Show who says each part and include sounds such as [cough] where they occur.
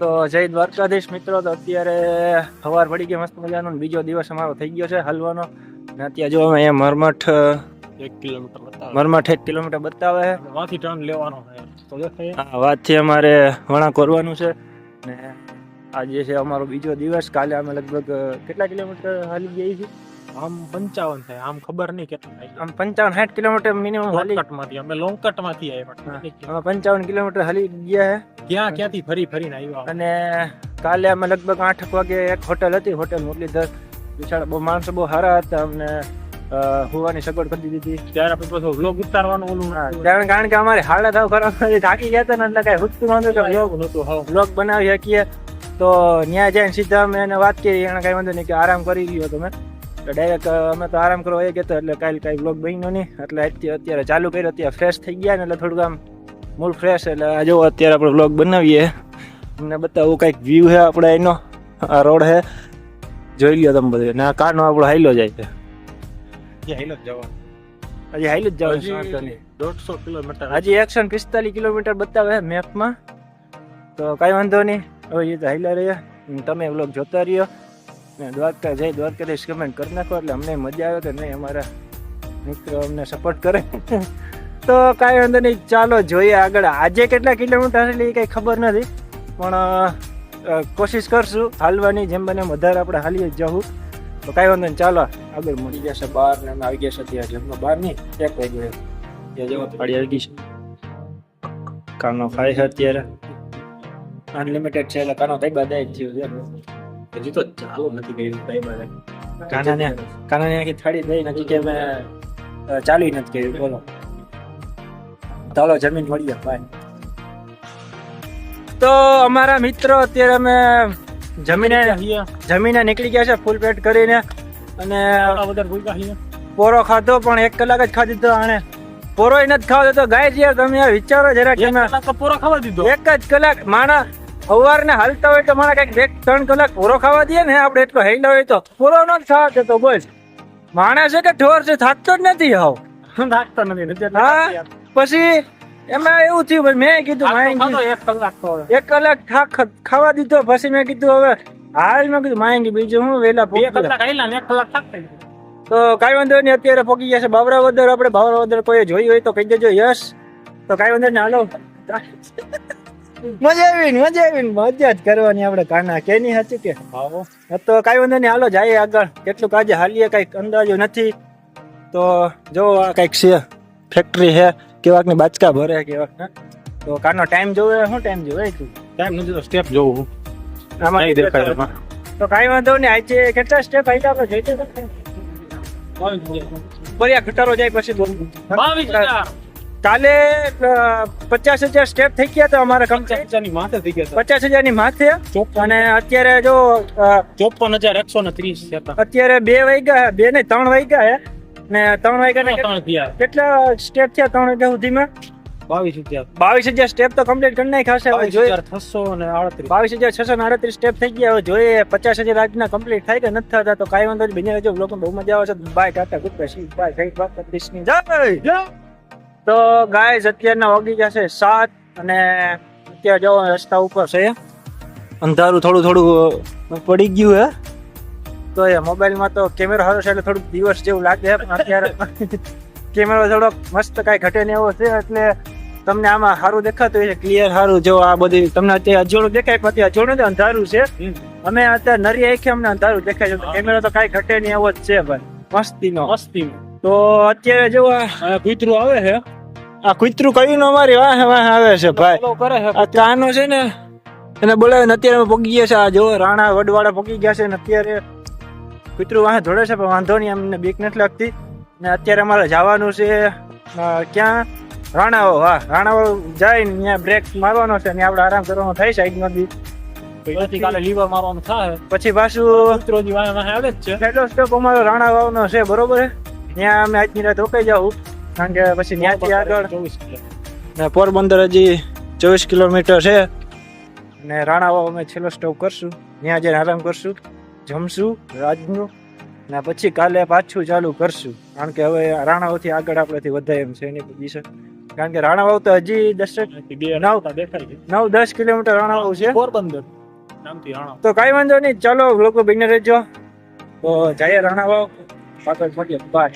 Speaker 1: તો જય દ્વારકાધીશ મિત્રો. તો અત્યારે સવાર પડી ગઈ મસ્ત મજાનો. બીજો દિવસ અમારો થઈ ગયો છે હલવાનો. ને અત્યારે જો અમે અહીંયા મરમઠ
Speaker 2: એક કિલોમીટર બતાવે.
Speaker 1: મરમઠ એક કિલોમીટર બતાવે. છે.
Speaker 2: માંથી ટર્ન લેવાનો છે. તો દેખાય.
Speaker 1: વાતથી અમારે વણા કરવાનું છે. ને આજે છે અમારો બીજો દિવસ. કાલે અમે લગભગ કેટલા કિલોમીટર હાલી ગઈ છીએ?
Speaker 2: આમ પંચાવન થાય. આમ ખબર નહીં કેટલું થાય.
Speaker 1: આમ પંચાવન સાઠ કિલોમીટર મિનિમમ હાલી.
Speaker 2: માંથી. અમે લોંગ કટમાંથી આવ્યા.
Speaker 1: પંચાવન કિલોમીટર હાલી ગયા
Speaker 2: ક્યાં ક્યાંથી ફરી ફરીને આવ્યા?
Speaker 1: અને કાલે અમે લગભગ આઠ વાગે એક હોટેલ હતી. હોટલ મુરલીધર. વિશાળ બહુ માણસો બહુ સારા હતા. અમને હોવાની સગવડ કરી દીધી.
Speaker 2: ત્યારે આપણે પાછો વ્લોગ ઉતારવાનું ઓલું
Speaker 1: કારણ કારણ કે અમારી હાલત થાવ ખરાબ થાકી ગયા હતા ને એટલે કઈ હુતું નહોતું કે
Speaker 2: વ્લોગ નહોતું હા.
Speaker 1: વ્લોગ બનાવી શકીએ. તો ત્યાં જઈને સીધા અમે એને વાત કરી. એને કઈ વાંધો નહીં કે આરામ કરી લ્યો તમે ડાયરેક્ટ અમે તો આરામ કરવા એ ગયા એટલે કાલે કાંઈ બ્લોગ બન્યો નહીં. એટલે અત્યારે ચાલુ કર્યો અત્યારે ફ્રેશ થઈ ગયા ને એટલે થોડુંક આમ મૂળ ફ્રેશ એટલે આ જો અત્યારે આપણે બ્લોગ બનાવીએ. અમને બતાવું કાંઈક વ્યૂ છે આપણે એનો. આ રોડ છે. જોઈ લ્યો તમે બધું. ને આ કારનો આપણો હાઈલો જાય છે.
Speaker 2: હિલત જવાનું.
Speaker 1: હજી હાઈલો જ જવાનું
Speaker 2: દોઢસો કિલોમીટર.
Speaker 1: હજી એકસો પિસ્તાલીસ કિલોમીટર બતાવે મેપમાં તો કાંઈ વાંધો નહીં. હવે એ તો હાઈલા રહ્યા. તમે બ્લોગ જોતા રહ્યો. ને દ્વારકા જય દ્વારકાધીશ કમેન્ટ કરી નાખો એટલે અમને મજા આવે કે નહીં અમારા મિત્રો અમને સપોર્ટ કરે. તો કાંઈ વાંધો નહીં ચાલો જોઈએ આગળ. આજે કેટલા કિલોમીટર હશે એ કંઈ ખબર નથી. પણ કોશિશ કરશું. હાલવાની જેમ બને વધારે આપણે હાલીએ જ જવું. તો કાંઈ વાંધો નહીં ચાલો આગળ મળી જશે બાર ને અમે આવી ગયા છે ત્યાં જમવા. બહાર નહીં એક ગયો ત્યાં જેવો થાળી ગઈ છે. કાનો ખાય છે અત્યારે. અનલિમિટેડ છે એટલે કાનો કઈ બધા જ થયું છે.
Speaker 2: હજી તો ચાલુ નથી કર્યું ભાઈ મારે.
Speaker 1: કાનાને કાનાને આખી થાળી દઈ નથી કે મેં ચાલુ નથી કર્યું બોલો. ચાલો જમીન મળીએ ભાઈ તો અમારા મિત્રો અત્યારે અમે જમીને જમીને નીકળી ગયા છે ફૂલ પેટ કરીને. અને પોરો ખાધો પણ એક કલાક જ ખાધી તો આને પોરોય નથી ખાવ દેતો ગાય યાર તમે વિચારો જરા
Speaker 2: તો પૂરો ખાવા દીધો.
Speaker 1: એક જ કલાક માણા સવારને હાલતા હોય તો મારા કંઈક બે ત્રણ કલાક પૂરો ખાવા દઈએ ને આપણે એટલો હેલો હોય તો. પૂરો ન જ ખાવા દેતો બસ માણસ છે કે ઢોર છે થાકતો જ નથી હાવ. [laughs]
Speaker 2: થાકતો નથી
Speaker 1: હા? પછી એમાં એવું થયું ભાઈ મેં કીધું
Speaker 2: એક કલાક
Speaker 1: એક કલાક ખાવા દીધો પછી મેં કીધું હવે હાલ મેં કીધું માયંગી બીજું હું વેલા તો કાંઈ વાંધો નહીં અત્યારે પોકી ગયા છે બાવરા વદર આપણે બાવરા વદર કોઈ જોઈ હોય તો કહી દેજો યસ તો કાંઈ વાંધો નહીં હાલો. મજા આવી ને મજા આવી ને મજા જ કરવાની આપણે કાના. કેની હતી કે?
Speaker 2: આવો.
Speaker 1: તો કાંઈ વાંધો નહીં હાલો જાય આગળ. કેટલું આજે હાલીએ કાંઈક અંદાજો નથી. તો જો આ કાંઈક છે ફેક્ટરી છે કેવાકની બાચકા ભરે કેવાક તો કાનો ટાઈમ જોવે શું ટાઈમ જોવે તું?
Speaker 2: ટાઈમ નથી તો સ્ટેપ જોવું
Speaker 1: આમાં
Speaker 2: નહીં દેખાય એમાં.
Speaker 1: તો કાંઈ વાંધો નહીં આજે કેટલા સ્ટેપ આવી આપણે? જઈ તો બરિયા ઘટાડો જાય પછી
Speaker 2: બાવીસ હજાર.
Speaker 1: કાલે પચાસ હજાર સ્ટેપ થઈ ગયા હતા અમારા કમ્પ્લીટ
Speaker 2: હજારની માથે થઈ ગયા
Speaker 1: પચાસ હજારની માથે અને અત્યારે જો
Speaker 2: ચોપન હજાર એકસો ને ત્રીસ
Speaker 1: અત્યારે બે વાગ્યા બે ને ત્રણ વાગ્યા ને ત્રણ વાગ્યા ને
Speaker 2: ત્રણ થયા.
Speaker 1: કેટલા સ્ટેપ થયા ત્રણ વાગ્યા સુધીમાં?
Speaker 2: બાવીસ હજાર.
Speaker 1: બાવીસ હજાર સ્ટેપ તો કમ્પ્લીટ કરી નાખ્યા હશે હવે જોઈએ.
Speaker 2: છસો ને આડત્રીસ.
Speaker 1: બાવીસ હજાર છસો ને આડત્રીસ સ્ટેપ થઈ ગયા હવે જોઈએ. પચાસ હજાર આજના કમ્પ્લીટ થાય કે નથી થતા તો કાંઈ વાંધો નહીં બીજા જો લોકો બહુ મજા આવે છે bye ta ta goodbye bye જય! જય! તો ગાય અત્યારના વાગી જશે સાત અને અત્યારે જો રસ્તા ઉપર છે. અંધારું થોડું થોડું પડી ગયું હે. તો એ મોબાઈલમાં તો કેમેરો સારો છે એટલે થોડુંક દિવસ જેવું લાગે પણ અત્યારે કેમેરો થોડોક મસ્ત કાંઈ ઘટે ને એવો છે એટલે તમને આમાં સારું દેખાતું હોય છે ક્લિયર સારું. જો આ બધી તમને અત્યારે અજોડું દેખાય પણ અત્યારે અજોડું અંધારું છે. અમે અત્યારે નરી આંખે અમને અંધારું દેખાય છે કેમેરો તો કાંઈ ઘટે નહીં એવો જ છે ભાઈ મસ્તીનો.
Speaker 2: મસ્તી
Speaker 1: તો અત્યારે જેવું આ
Speaker 2: અહીંયા આવે છે
Speaker 1: આ કૂતરું કયું નો મારી વાહ વાહ આવે છે ભાઈ. આ કાનો છે ને એને બોલાવે ને અત્યારે અમે પગી ગયા છે. આ જો રાણા વડવાળા પગી ગયા છે ને અત્યારે. કૂતરું વાહ ધોડે છે પણ વાંધો નહીં અમને બીક નથી લાગતી. ને અત્યારે અમારે જવાનું છે ક્યાં? રાણાઓ હા રાણાઓ જાય ને ત્યાં બ્રેક મારવાનો છે ને આપણે આરામ કરવાનો થાય સાઈડમાં બી.
Speaker 2: પછી કાલે લીવર મારવાનું થાય.
Speaker 1: પછી
Speaker 2: આવે જ છે.
Speaker 1: અમારો રાણા વાવનો છે બરોબર? ત્યાં અમે આજની રાત રોકાઈ જાઉં. કારણ કે પછી ત્યાંથી આગળ ને પોરબંદર હજી ચોવીસ કિલોમીટર છે. ને રાણાવાવ અમે છેલ્લો સ્ટોપ કરશું. ત્યાં જઈને આરામ કરશું જમશું રાજનું. ને પછી કાલે પાછું ચાલુ કરશું. કારણ કે હવે રાણાઓથી આગળ આપણેથી વધાય એમ છે એની દિશા કારણ કે રાણાવાવ તો હજી દસ નવ દસ કિલોમીટર રાણાવાવ છે.
Speaker 2: પોરબંદર.
Speaker 1: તો કઈ વાંધો નહીં. ચાલો લોકો બિગને રહેજો. તો જઈએ રાણાવાવ. પાછળ મળીએ બાય